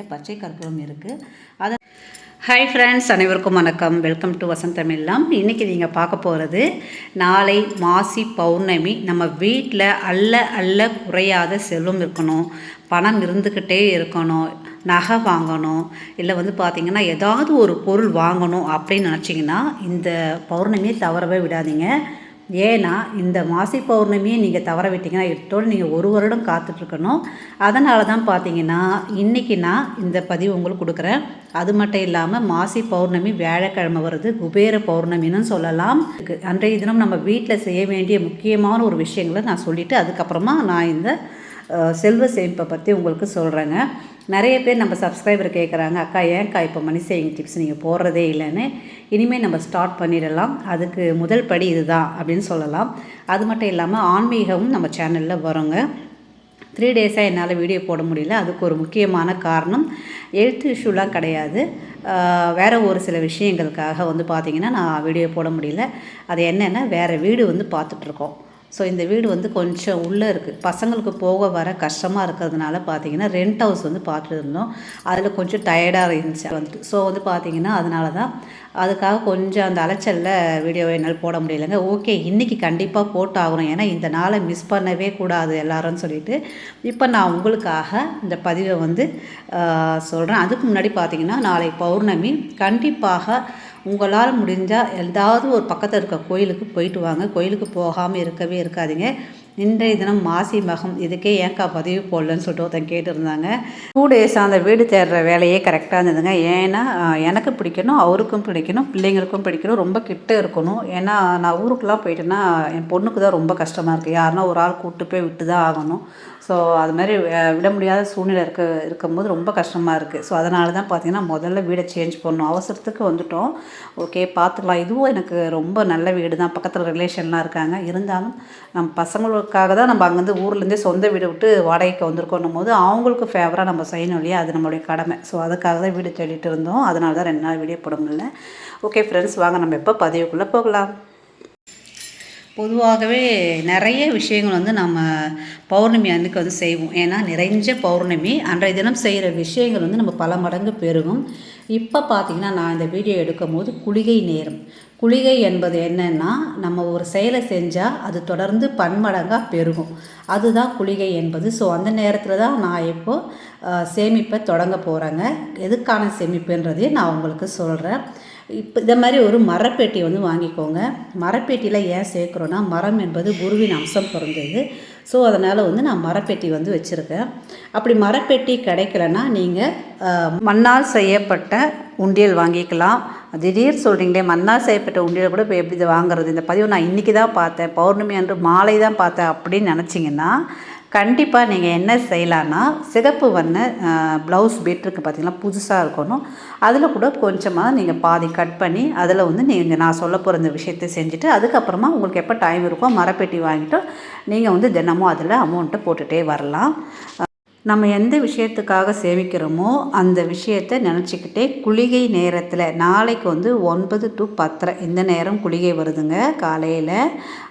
என்கிட்ட பச்சை கற்பூரம் இருக்குது அதை ஹாய் ஃப்ரெண்ட்ஸ் அனைவருக்கும் வணக்கம். வெல்கம் டு வசந்த் இன்றைக்கி நீங்கள் பார்க்க போகிறது நாளை மாசி பௌர்ணமி. நம்ம வீட்டில் அல்ல அல்ல குறையாத செல்வம் இருக்கணும். பணம் இருந்துக்கிட்டே இருக்கணும். நகை வாங்கணும். இல்லை வந்து பார்த்திங்கன்னா ஏதாவது ஒரு பொருள் வாங்கணும் அப்படின்னு நினச்சிங்கன்னா இந்த பௌர்ணமியை தவறவே விடாதீங்க. ஏன்னா இந்த மாசி பௌர்ணமியை நீங்கள் தவற விட்டீங்கன்னா இதோடு நீங்கள் ஒரு வருடம் காத்துட்ருக்கணும். அதனால தான் பார்த்தீங்கன்னா இன்றைக்கி நான் இந்த பதிவு உங்களுக்கு கொடுக்குறேன். அது மட்டும் இல்லாமல் மாசி பௌர்ணமி வியாழக்கிழமை வருது. குபேர பௌர்ணமின்னு சொல்லலாம். அன்றைய தினம் நம்ம வீட்டில் செய்ய வேண்டிய முக்கியமான ஒரு விஷயங்களை நான் சொல்லிவிட்டு அதுக்கப்புறமா நான் இந்த செல்வ சேமிப்பை பற்றி உங்களுக்கு சொல்கிறேங்க நிறைய பேர் நம்ம சப்ஸ்கிரைபர் கேட்குறாங்க அக்கா ஏன்க்கா இப்போ மணி சேவிங் டிப்ஸ் நீங்கள் போடுறதே இல்லைன்னு? இனிமேல் நம்ம ஸ்டார்ட் பண்ணிடலாம். அதுக்கு முதல் படி இதுதான் அப்படின்னு சொல்லலாம். அது மட்டும் இல்லாமல் ஆன்மீகமும் நம்ம சேனலில் வரோங்க. த்ரீ டேஸாக என்னால் வீடியோ போட முடியல. அதுக்கு ஒரு முக்கியமான காரணம் எழுத்து இஷ்யூலாம் கிடையாது. வேறு ஒரு சில விஷயங்களுக்காக வந்து பார்த்திங்கன்னா நான் வீடியோ போட முடியல. அது என்னென்னா வேறு வீடு வந்து பார்த்துட்ருக்கோம் ஸோ இந்த வீடு வந்து கொஞ்சம் உள்ளே இருக்குது பசங்களுக்கு போக வர கஷ்டமாக இருக்கிறதுனால பார்த்தீங்கன்னா ரெண்ட் ஹவுஸ் வந்து பார்த்துட்டு இருந்தோம் அதில் கொஞ்சம் டயர்டாக இருந்துச்சு. வந்துட்டு ஸோ வந்து பார்த்தீங்கன்னா அதனால தான் அதுக்காக கொஞ்சம் அந்த அலைச்சலில் வீடியோ என்னால் போட முடியலைங்க. ஓகே இன்றைக்கி கண்டிப்பாக போட்டு ஆகணும் ஏன்னா இந்த நாளை மிஸ் பண்ணவே கூடாது எல்லாரும்னு சொல்லிட்டு இப்போ நான் உங்களுக்காக இந்த பதிவை வந்து சொல்கிறேன் அதுக்கு முன்னாடி பார்த்தீங்கன்னா நாளை பௌர்ணமி. கண்டிப்பாக உங்களால் முடிஞ்சால் ஏதாவது ஒரு பக்கத்தில் இருக்க கோயிலுக்கு போயிட்டு வாங்க. கோயிலுக்கு போகாமல் இருக்கவே இருக்காதீங்க. இன்றைய தினம் மாசி மகம். இதுக்கே ஏன்க்கா பதிவு போடலன்னு சொல்லிட்டு ஒருத்தன் கேட்டிருந்தாங்க. டூ டேஸ் அந்த வீடு தேடுற வேலையே கரெக்டாக இருந்ததுங்க. ஏன்னா எனக்கு பிடிக்கணும் அவருக்கும் பிடிக்கணும் பிள்ளைங்களுக்கும் பிடிக்கணும் ரொம்ப கிட்ட இருக்கணும். ஏன்னா நான் ஊருக்குலாம் போயிட்டேன்னா என் பொண்ணுக்கு தான் ரொம்ப கஷ்டமாக இருக்குது யாருன்னா ஒரு ஆள் கூப்பிட்டு போய் விட்டு தான் ஆகணும். ஸோ அது மாதிரி விட முடியாத சூழ்நிலை இருக்க இருக்கும்போது ரொம்ப கஷ்டமாக இருக்குது ஸோ அதனால தான் பார்த்தீங்கன்னா முதல்ல வீடை சேஞ்ச் பண்ணணும். அவசரத்துக்கு வந்துட்டோம். ஓகே பார்த்துக்கலாம் இதுவும் எனக்கு ரொம்ப நல்ல வீடு தான் பக்கத்தில் ரிலேஷன்லாம் இருக்காங்க. இருந்தாலும் நம்ம பசங்களுக்காக தான் நம்ம அங்கேருந்து ஊர்லேருந்தே சொந்த வீடு விட்டு வாடகைக்கு வந்திருக்கோன்னும் போது அவங்களுக்கு ஃபேவராக நம்ம செய்யணும் இல்லையா? அது நம்மளுடைய கடமை. ஸோ அதுக்காக தான் வீடு தேடிட்டு இருந்தோம். அதனால தான் ரெண்டு நாள் வீடியோ போட முடியல. ஓகே ஃப்ரெண்ட்ஸ் வாங்க. நம்ம எப்போ பதிவுக்குள்ளே போகலாம்? பொதுவாகவே நிறைய விஷயங்கள் வந்து நம்ம பௌர்ணமி அன்னைக்கு வந்து செய்வோம். ஏன்னா நிறைஞ்ச பௌர்ணமி அன்றைய தினம் செய்கிற விஷயங்கள் வந்து நம்ம பல மடங்கு பெருகும். இப்போ பார்த்தீங்கன்னா நான் இந்த வீடியோ எடுக்கும் போது குளிகை நேரம். குளிகை என்பது என்னென்னா நம்ம ஒரு செயலை செஞ்சால் அது தொடர்ந்து பன்மடங்காக பெருகும். அதுதான் குளிகை என்பது. ஸோ அந்த நேரத்தில் தான் நான் இப்போது சேமிப்பை தொடங்க போகிறேங்க எதுக்கான சேமிப்புன்றதையும் நான் உங்களுக்கு சொல்கிறேன் இப்போ இந்த மாதிரி ஒரு மரப்பெட்டி வந்து வாங்கிக்கோங்க. மரப்பெட்டியில் ஏன் சேர்க்குறோன்னா மரம் என்பது குருவின் அம்சம் பிறந்தது ஸோ அதனால் வந்து நான் மரப்பெட்டி வந்து வச்சுருக்கேன். அப்படி மரப்பெட்டி கிடைக்கலன்னா நீங்கள் மண்ணால் செய்யப்பட்ட உண்டியல் வாங்கிக்கலாம். திடீர் சொல்கிறீங்களே மண்ணால் செய்யப்பட்ட உண்டியல் கூட இப்போ எப்படி இது வாங்குறது? இந்த பதிவு நான் இன்றைக்கி தான் பார்த்தேன். பௌர்ணமி அன்று மாலை தான் பார்த்தேன் அப்படின்னு நினச்சிங்கன்னா கண்டிப்பாக நீங்கள் என்ன செய்யலான்னா சிகப்பு வண்ண ப்ளவுஸ் பெட்ருக்கு இருக்குது புதுசாக இருக்கணும். அதில் கூட கொஞ்சமாக நீங்கள் பாதி கட் பண்ணி அதில் வந்து நீங்கள் நான் சொல்ல போகிற இந்த விஷயத்தை செஞ்சுட்டு அதுக்கப்புறமா உங்களுக்கு எப்போ டைம் இருக்கோ மரப்பெட்டி வாங்கிட்டு நீங்கள் வந்து தினமும் அதில் அமௌண்ட்டை போட்டுகிட்டே வரலாம். நம்ம எந்த விஷயத்துக்காக சேமிக்கிறோமோ அந்த விஷயத்தை நினச்சிக்கிட்டே குளிகை நேரத்தில் நாளைக்கு வந்து ஒன்பது டு பத்தரை இந்த நேரம் குளிகை வருதுங்க காலையில்.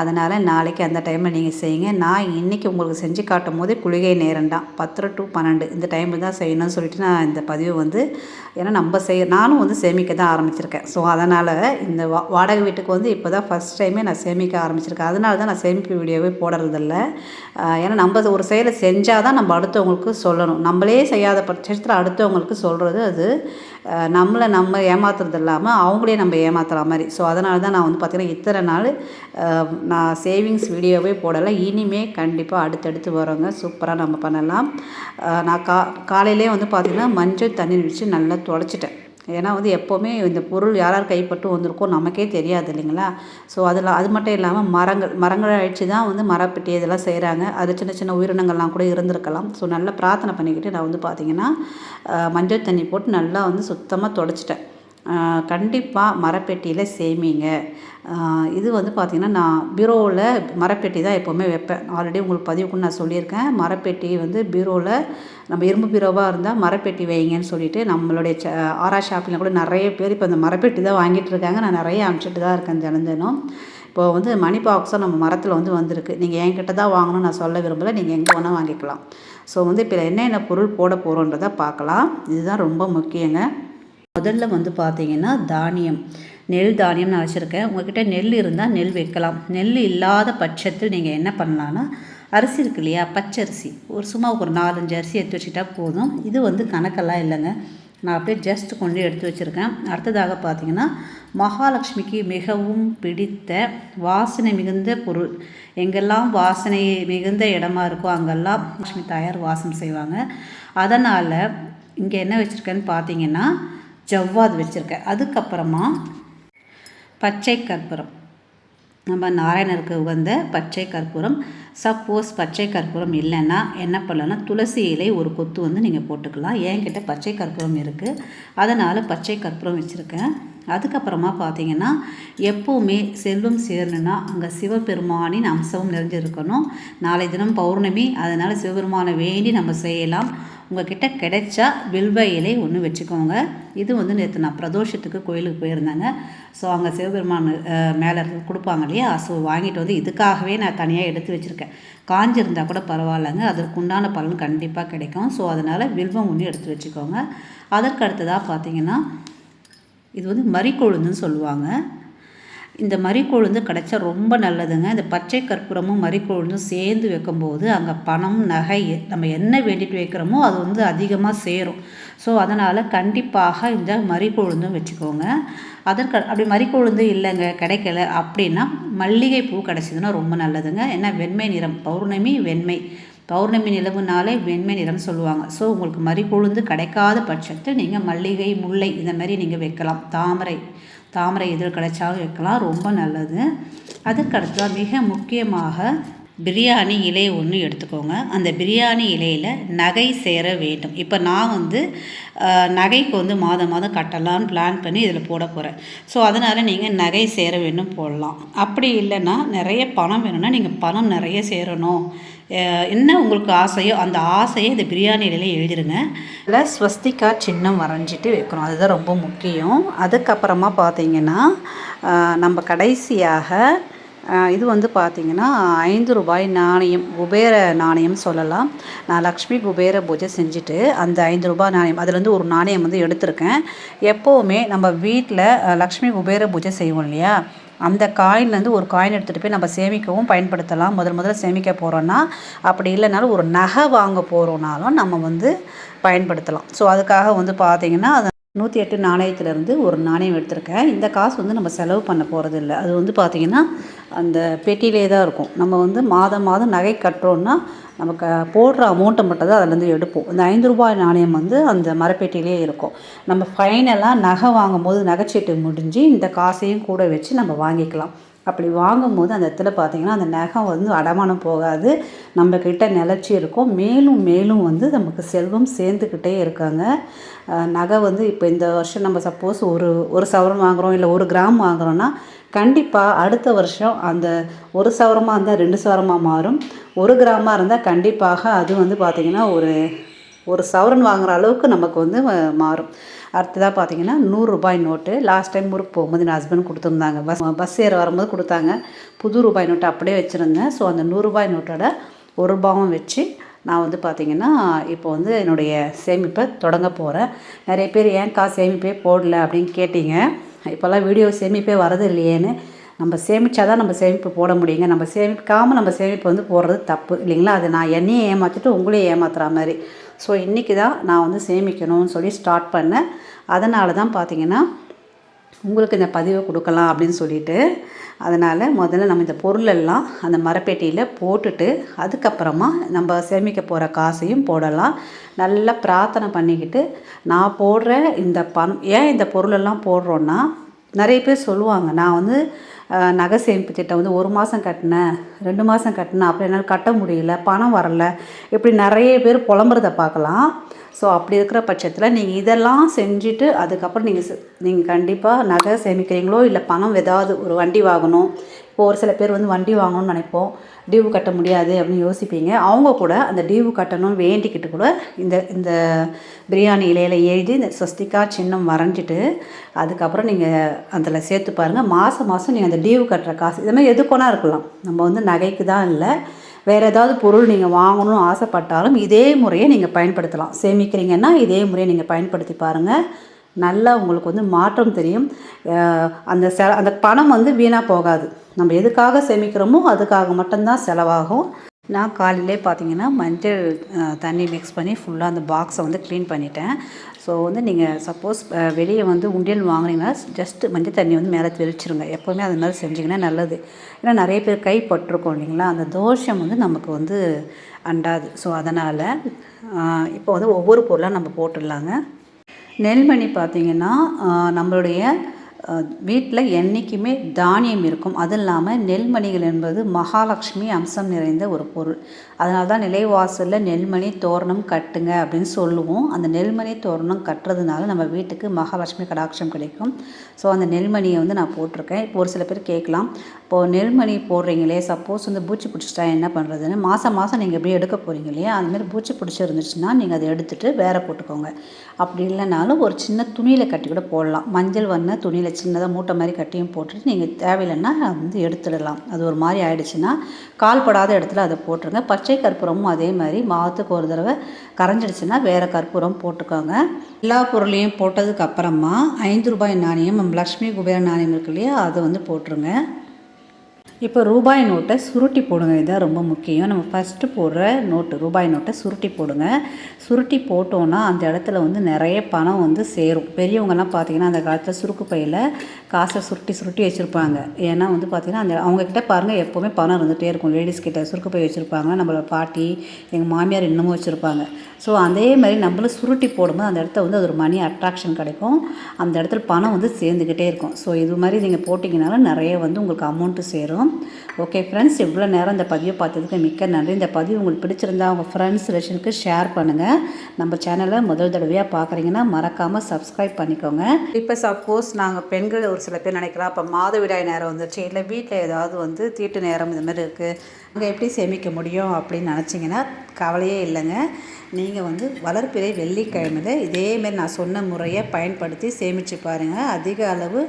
அதனால் நாளைக்கு அந்த டைமில் நீங்கள் செய்யுங்க. நான் இன்றைக்கி உங்களுக்கு செஞ்சு காட்டும் போதே குளிகை நேரம் தான். பத்தரை டு பன்னெண்டு இந்த டைமில் தான் செய்யணும்னு சொல்லிட்டு நான் இந்த பதிவு வந்து ஏன்னா நம்ம செய்ய நானும் வந்து சேமிக்க தான் ஆரம்பிச்சிருக்கேன். ஸோ அதனால் இந்த வா வாடகை வீட்டுக்கு வந்து இப்போ தான் ஃபஸ்ட் டைமே நான் சேமிக்க ஆரம்பிச்சிருக்கேன். அதனால தான் நான் சேமிப்பு வீடியோவே போடுறதில்ல. ஏன்னா நம்ம ஒரு செயலை செஞ்சால் தான் நம்ம அடுத்தவங்க அடுத்தவங்களுக்கு சொல்லணும். நம்மளே செய்யாத பட்சத்தில் அடுத்தவங்களுக்கு சொல்கிறது அது நம்மளை நம்ம ஏமாத்துறது இல்லாமல் அவங்களே நம்ம ஏமாத்துகிற மாதிரி. ஸோ அதனால தான் நான் வந்து பார்த்திங்கன்னா இத்தனை நாள் நான் சேவிங்ஸ் வீடியோவே போடலை. இனிமே கண்டிப்பாக அடுத்தடுத்து வரோங்க. சூப்பராக நம்ம பண்ணலாம். நான் கா காலையிலே வந்து பார்த்திங்கன்னா மஞ்சள் தண்ணி வச்சு நல்லா தொடச்சிட்டேன் ஏன்னா வந்து எப்போவுமே இந்த பொருள் யார் யார் கைப்பட்டு வந்திருக்கோ நமக்கே தெரியாது இல்லைங்களா? ஸோ அதில் அது மட்டும் இல்லாமல் மரங்கள் மரங்களை அழித்து தான் வந்து மரப்பெட்டி இதெல்லாம் செய்கிறாங்க அது சின்ன சின்ன உயிரினங்கள்லாம் கூட இருந்திருக்கலாம். ஸோ நல்லா பிரார்த்தனை பண்ணிக்கிட்டு நான் வந்து பார்த்திங்கன்னா மஞ்சள் தண்ணி போட்டு நல்லா வந்து சுத்தமாக தொடச்சிட்டேன். கண்டிப்பாக மரப்பெட்டியில் சேமிங்க. இது வந்து பார்த்திங்கன்னா நான் பீரோவில் மரப்பெட்டி தான் எப்போவுமே வைப்பேன். ஆல்ரெடி உங்களுக்கு பதிவுக்குன்னு நான் சொல்லியிருக்கேன். மரப்பெட்டி வந்து பீரோவில் நம்ம இரும்பு பீரோவாக இருந்தால் மரப்பெட்டி வைங்கன்னு சொல்லிட்டு நம்மளுடைய ச ஆரா ஷாப்பில் கூட நிறைய பேர் இப்போ அந்த மரப்பெட்டி தான் வாங்கிட்டு இருக்காங்க. நான் நிறைய அனுப்பிச்சிட்டு தான் இருக்கேன் தினம் தினம் இப்போ வந்து மணி பாக்ஸும் நம்ம மரத்தில் வந்து வந்திருக்கு. நீங்கள் என்கிட்ட தான் வாங்கணும்னு நான் சொல்ல விரும்பலை. நீங்கள் எங்கே வேணால் வாங்கிக்கலாம். ஸோ வந்து இப்போ என்னென்ன பொருள் போட போகிறோன்றதை பார்க்கலாம். இதுதான் ரொம்ப முக்கியங்க. முதல்ல வந்து பார்த்தீங்கன்னா தானியம். நெல் தானியம் நான் வச்சுருக்கேன். நெல் இருந்தால் நெல் வைக்கலாம் நெல் இல்லாத பட்சத்தில் நீங்கள் என்ன பண்ணலான்னா அரிசி இருக்கு இல்லையா? பச்சரிசி. ஒரு சும்மா ஒரு நாலஞ்சு அரிசி எடுத்து வச்சுக்கிட்டா போதும். இது வந்து கணக்கெல்லாம் இல்லைங்க. நான் அப்படியே ஜஸ்ட் கொண்டு எடுத்து வச்சுருக்கேன். அடுத்ததாக பார்த்தீங்கன்னா மகாலட்சுமிக்கு மிகவும் பிடித்த வாசனை மிகுந்த பொருள். எங்கெல்லாம் வாசனை மிகுந்த இடமா இருக்கோ அங்கெல்லாம் லக்ஷ்மி தாயார் வாசம் செய்வாங்க. அதனால் இங்கே என்ன வச்சுருக்கேன்னு பார்த்தீங்கன்னா ஜவ்வாது வச்சுருக்கேன் அதுக்கப்புறமா பச்சை கற்பூரம். நம்ம நாராயணருக்கு உகந்த பச்சை கற்பூரம். சப்போஸ் பச்சை கற்பூரம் இல்லைன்னா என்ன பண்ணலாம்னா துளசி இலை ஒரு கொத்து வந்து நீங்கள் போட்டுக்கலாம். என்கிட்ட பச்சை கற்பூரம் இருக்குது அதனால் பச்சை கற்பூரம் வச்சுருக்கேன். அதுக்கப்புறமா பார்த்தீங்கன்னா எப்போவுமே செல்வம் சேரணுன்னா அங்கே சிவபெருமானின் அம்சமும் நிறைஞ்சிருக்கணும். நாளை தினம் பௌர்ணமி அதனால் சிவபெருமானை வேண்டி நம்ம செய்யலாம். உங்ககிட்ட கிடைச்சா வில்வ இலை ஒன்று வச்சுக்கோங்க. இது வந்து நேற்று நான் பிரதோஷத்துக்கு கோயிலுக்கு போயிருந்தேங்க. ஸோ அங்கே சிவபெருமான் மேலே கொடுப்பாங்க இல்லையா? ஸோ வாங்கிட்டு வந்து இதுக்காகவே நான் தனியாக எடுத்து வச்சுருக்கேன். காஞ்சிருந்தால் கூட பரவாயில்லைங்க. அதற்கு உண்டான பலன் கண்டிப்பாக கிடைக்கும். ஸோ அதனால் வில்வம் ஒன்று எடுத்து வச்சுக்கோங்க. அதற்கு அடுத்ததாக பார்த்தீங்கன்னா இது வந்து மறிக்கொழுந்துன்னு சொல்லுவாங்க. இந்த மறிக்கொழுந்து கிடைச்சா ரொம்ப நல்லதுங்க. இந்த பச்சை கற்பூரமும் மறிக்கொழுந்தும் சேர்ந்து வைக்கும்போது அங்கே பணம் நகை நம்ம என்ன வேண்டிட்டு வைக்கிறோமோ அது வந்து அதிகமாக சேரும். ஸோ அதனால் கண்டிப்பாக இந்த மறிக்கொழுந்தும் வச்சுக்கோங்க. அதற்கு அப்படி மறிக்கொழுந்து இல்லைங்க கிடைக்கல அப்படின்னா மல்லிகை பூ கிடச்சிதுன்னா ரொம்ப நல்லதுங்க. ஏன்னா வெண்மை நிறம் பௌர்ணமி வெண்மை. பௌர்ணமி நிலவுனாலே வெண்மை நிறம் சொல்லுவாங்க. ஸோ உங்களுக்கு மறிக்கொழுந்து கிடைக்காத பட்சத்தில் நீங்கள் மல்லிகை முல்லை இந்த மாதிரி நீங்கள் வைக்கலாம். தாமரை. தாமரை இதழ் கிடைச்சாலும் வைக்கலாம். ரொம்ப நல்லது. அதுக்கடுத்து மிக முக்கியமாக பிரியாணி இலை ஒன்று எடுத்துக்கோங்க. அந்த பிரியாணி இலையில் நகை சேர வேண்டும். இப்போ நான் வந்து நகைக்கு வந்து மாதம் மாதம் கட்டலான்னு பிளான் பண்ணி இதில் போட போகிறேன் ஸோ அதனால் நீங்கள் நகை சேர வேணும் போடலாம். அப்படி இல்லைன்னா நிறைய பணம் வேணும்னா நீங்கள் பணம் நிறைய சேரணும். என்ன உங்களுக்கு ஆசையோ அந்த ஆசையை இந்த பிரியாணி இலையில் எழுதிடுங்க இல்லை ஸ்வஸ்திகா சின்னம் வரைஞ்சிட்டு வைக்கணும். அதுதான் ரொம்ப முக்கியம். அதுக்கப்புறமா பார்த்தீங்கன்னா நம்ம கடைசியாக இது வந்து பார்த்திங்கன்னா ஐந்து ரூபாய் நாணயம் குபேர நாணயம் சொல்லலாம். நான் லக்ஷ்மி குபேர பூஜை செஞ்சுட்டு அந்த ஐந்து ரூபாய் நாணயம் அதுலேருந்து ஒரு நாணயம் வந்து எடுத்திருக்கேன். எப்போவுமே நம்ம வீட்டில் லக்ஷ்மி குபேர பூஜை செய்வோம் இல்லையா? அந்த காயின்லேருந்து ஒரு காயின் எடுத்துகிட்டு போய் நம்ம சேமிக்கவும் பயன்படுத்தலாம். முதல் முதல்ல சேமிக்க போகிறோன்னா அப்படி இல்லைனாலும் ஒரு நகை வாங்க போகிறோனாலும் நம்ம வந்து பயன்படுத்தலாம். ஸோ அதுக்காக வந்து பார்த்திங்கன்னா அதை நூற்றி எட்டு நாணயத்திலேருந்து ஒரு நாணயம் எடுத்திருக்கேன். இந்த காசு வந்து நம்ம செலவு பண்ண போகிறது இல்லை. அது வந்து பார்த்திங்கன்னா அந்த பெட்டியிலே தான் இருக்கும். நம்ம வந்து மாதம் மாதம் நகை கட்டுறோன்னா நமக்கு போடுற அமௌண்ட்டை மட்டும் தான் அதுலேருந்து எடுப்போம். இந்த ஐந்து ரூபாய் நாணயம் வந்து அந்த மரப்பேட்டிலே இருக்கும். நம்ம ஃபைனலாக நகை வாங்கும் போது நகைச்சீட்டு முடிஞ்சு இந்த காசையும் கூட வச்சு நம்ம வாங்கிக்கலாம். அப்படி வாங்கும்போது அந்த இடத்துல பார்த்திங்கன்னா அந்த நகம் வந்து அடமானம் போகாது. நம்மக்கிட்ட நிலச்சி இருக்கும். மேலும் மேலும் வந்து நமக்கு செல்வம் சேர்ந்துக்கிட்டே இருக்காங்க. நகை வந்து இப்போ இந்த வருஷம் நம்ம சப்போஸ் ஒரு ஒரு சவரம் வாங்குகிறோம் இல்லை ஒரு கிராம் வாங்குகிறோன்னா கண்டிப்பாக அடுத்த வருஷம் அந்த ஒரு சவரமாக இருந்தால் ரெண்டு சவரமாக மாறும். ஒரு கிராமாக இருந்தால் கண்டிப்பாக அது வந்து பார்த்திங்கன்னா ஒரு ஒரு சவரன் வாங்குகிற அளவுக்கு நமக்கு வந்து மாறும். அடுத்ததாக பார்த்தீங்கன்னா நூறுரூபாய் நோட்டு. லாஸ்ட் டைம் ஊருக்கு போகும்போது என் ஹஸ்பண்ட் கொடுத்துருந்தாங்க. பஸ் பஸ் ஏற வரும்போது கொடுத்தாங்க. புது ரூபாய் நோட்டு அப்படியே வச்சுருந்தேன். ஸோ அந்த நூறுரூபாய் நோட்டோட ஒரு ரூபாவும் வச்சு நான் வந்து பார்த்திங்கன்னா இப்போ வந்து என்னுடைய சேமிப்பை தொடங்க போகிறேன் நிறைய பேர் ஏன்க்கா சேமிப்பே போடல அப்படின்னு கேட்டிங்க. இப்போல்லாம் வீடியோ சேமிப்பே வரது இல்லையேன்னு நம்ம சேமித்தா தான் நம்ம சேமிப்பு போட முடியுங்க. நம்ம சேமிக்காமல் நம்ம சேமிப்பு வந்து போடுறது தப்பு இல்லைங்களா? அது நான் என்னையும் ஏமாற்றிட்டு உங்களையும் ஏமாத்துகிற மாதிரி. ஸோ இன்றைக்கி தான் நான் வந்து சேமிக்கணும்னு சொல்லி ஸ்டார்ட் பண்ணேன். அதனால தான் பார்த்தீங்கன்னா உங்களுக்கு இந்த பதிவை கொடுக்கலாம் அப்படின்னு சொல்லிட்டு அதனால் முதல்ல நம்ம இந்த பொருளெல்லாம் அந்த மரப்பேட்டியில் போட்டுட்டு அதுக்கப்புறமா நம்ம சேமிக்க போகிற காசையும் போடலாம். நல்லா பிரார்த்தனை பண்ணிக்கிட்டு நான் போடுற இந்த பணம் ஏன் இந்த பொருளெல்லாம் போடுறோன்னா நிறைய பேர் சொல்லுவாங்க நான் வந்து நகை சேமிப்பு திட்டம் வந்து ஒரு மாதம் கட்டினேன் ரெண்டு மாதம் கட்டினேன் அப்புறம் என்னால் கட்ட முடியல பணம் வரல. இப்படி நிறைய பேர் புலம்புறதை பார்க்கலாம். ஸோ அப்படி இருக்கிற பட்சத்தில் நீங்கள் இதெல்லாம் செஞ்சுட்டு அதுக்கப்புறம் நீங்கள் நீங்கள் கண்டிப்பாக நகை சேமிக்கிறீங்களோ இல்லை பணம் ஏதாவது ஒரு வண்டி வாங்கணும். இப்போ ஒரு சில பேர் வந்து வண்டி வாங்கணும்னு நினைப்போம். டியூ கட்ட முடியாது அப்படின்னு யோசிப்பீங்க. அவங்க கூட அந்த டியூ கட்டணும்னு வேண்டிக்கிட்டு கூட இந்த இந்த பிரியாணி இலையில் எழுதி இந்த ஸ்வஸ்திகா சின்னம் வரைஞ்சிட்டு அதுக்கப்புறம் நீங்கள் அதில் சேர்த்து பாருங்கள் மாதம் மாதம் நீங்கள் அந்த டியூ கட்டுற காசு இது மாதிரி எதுக்கோனா இருக்கலாம். நம்ம வந்து நகைக்கு தான் இல்லை. வேறு ஏதாவது பொருள் நீங்கள் வாங்கணும்னு ஆசைப்பட்டாலும் இதே முறையை நீங்கள் பயன்படுத்தலாம். சேமிக்கிறீங்கன்னா இதே முறையை நீங்கள் பயன்படுத்தி பாருங்கள் நல்லா உங்களுக்கு வந்து மாற்றம் தெரியும். அந்த செ அந்த பணம் வந்து வீணாக போகாது. நம்ம எதுக்காக சேமிக்கிறோமோ அதுக்காக மட்டும்தான் செலவாகும். நான் காலையிலே பார்த்தீங்கன்னா மஞ்சள் தண்ணி மிக்ஸ் பண்ணி ஃபுல்லாக அந்த பாக்ஸை வந்து க்ளீன் பண்ணிட்டேன். ஸோ வந்து நீங்கள் சப்போஸ் வெளியே வந்து உண்டியல் வாங்குனீங்கன்னா ஜஸ்ட் மஞ்சள் தண்ணி வந்து மேலே தெளிச்சிருங்க. எப்போவுமே அது மாதிரி செஞ்சிங்கன்னா நல்லது. ஏன்னா நிறைய பேர் கை பட்டிருக்கோம் இல்லைங்களா? அந்த தோஷம் வந்து நமக்கு வந்து அண்டாது. ஸோ அதனால் இப்போ வந்து ஒவ்வொரு பொருளாக நம்ம போட்டுடலாங்க. நெல்மணி பார்த்திங்கன்னா நம்மளுடைய வீட்டில் என்றைக்குமே தானியம் இருக்கும். அதுவும் இல்லாமல் நெல்மணிகள் என்பது மகாலட்சுமி அம்சம் நிறைந்த ஒரு பொருள். அதனால தான் நிலைவாசலில் நெல்மணி தோரணம் கட்டுங்க அப்படின்னு சொல்லுவோம். அந்த நெல்மணி தோரணம் கட்டுறதுனால நம்ம வீட்டுக்கு மகாலட்சுமி கடாட்சம் கிடைக்கும். ஸோ அந்த நெல்மணியை வந்து நான் போட்டிருக்கேன். இப்போ ஒரு சில பேர் கேட்கலாம். இப்போது நெல்மணி போடுறீங்களே சப்போஸ் வந்து பூச்சி பிடிச்சிட்டா என்ன பண்ணுறதுன்னு மாதம் மாதம் நீங்கள் எப்படி எடுக்க போகிறீங்க இல்லையா? பூச்சி பிடிச்சிருந்துச்சுன்னா நீங்கள் அதை எடுத்துகிட்டு வேற போட்டுக்கோங்க. அப்படி இல்லைனாலும் ஒரு சின்ன துணியில் கட்டி கூட போடலாம். மஞ்சள் வண்ண துணியில் சின்னதாக மூட்டை மாதிரி கட்டியும் போட்டுட்டு நீங்கள் தேவையில்லைன்னா வந்து எடுத்துடலாம். அது ஒரு மாதிரி ஆயிடுச்சுன்னா கால் படாத இடத்துல அதை போட்டுருங்க. பச்சை கற்பூரமும் அதே மாதிரி மாதத்துக்கு ஒரு தடவை கரைஞ்சிடுச்சுன்னா வேறு கற்பூரம் போட்டுக்கோங்க. எல்லா பொருளையும் போட்டதுக்கு அப்புறமா ஐந்து ரூபாய் நாணயம் நம்ம லக்ஷ்மி குபேர நாணயம் இருக்கு இல்லையா அதை வந்து போட்டுருங்க. இப்போ ரூபாய் நோட்டை சுருட்டி போடுங்க. இதுதான் ரொம்ப முக்கியம். நம்ம ஃபஸ்ட்டு போடுற நோட்டு ரூபாய் நோட்டை சுருட்டி போடுங்க. சுருட்டி போட்டோன்னா அந்த இடத்துல வந்து நிறைய பணம் வந்து சேரும். பெரியவங்கெல்லாம் பார்த்தீங்கன்னா அந்த காலத்தில் சுருக்கு பையில் காசை சுருட்டி சுருட்டி வச்சுருப்பாங்க. ஏன்னா வந்து பார்த்திங்கன்னா அந்த அவங்கக்கிட்ட பாருங்கள் எப்போவுமே பணம் இருந்துகிட்டே இருக்கும். லேடிஸ் கிட்ட சுருக்கு போய் வச்சுருப்பாங்க. நம்மளோட பாட்டி எங்கள் மாமியார் இன்னமும் வச்சுருப்பாங்க. ஸோ அதே மாதிரி நம்மளும் சுருட்டி போடும்போது அந்த இடத்த வந்து அது ஒரு மணி அட்ராக்ஷன் கிடைக்கும். அந்த இடத்துல பணம் வந்து சேர்ந்துக்கிட்டே இருக்கும். ஸோ இது மாதிரி நீங்கள் போட்டிங்கனாலும் நிறைய வந்து உங்களுக்கு அமௌண்ட்டு சேரும். ஓகே ஃப்ரெண்ட்ஸ் இவ்வளோ நேரம் இந்த பதிவை பார்த்ததுக்கு மிக்க நன்றி. இந்த பதிவு உங்களுக்கு பிடிச்சிருந்தா உங்கள் ஃப்ரெண்ட்ஸ் ரிலேஷனுக்கு ஷேர் பண்ணுங்கள் நம்ம சேனலை முதல் தடவையாக பார்க்குறீங்கன்னா மறக்காமல் சப்ஸ்கிரைப் பண்ணிக்கோங்க. இப்போ சப்போஸ் நாங்கள் பெண்கள் ஒரு சில பேர் நினைக்கலாம். அப்போ மாதவிடாய் நேரம் வந்துருச்சு. இல்லை வீட்டில் ஏதாவது வந்து தீட்டு நேரம் இந்த மாதிரி இருக்குது அங்கே எப்படி சேமிக்க முடியும் அப்படின்னு நினச்சிங்கன்னா கவலையே இல்லைங்க. நீங்கள் வந்து வளர்ப்பிறை வெள்ளிக்கிழமையில் இதேமாரி நான் சொன்ன முறையை பயன்படுத்தி சேமித்து பாருங்கள் அதிக அளவு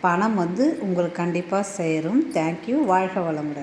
பணம் வந்து உங்களுக்கு கண்டிப்பாக சேரும். தேங்க்யூ வாழ்க வளமுடன்.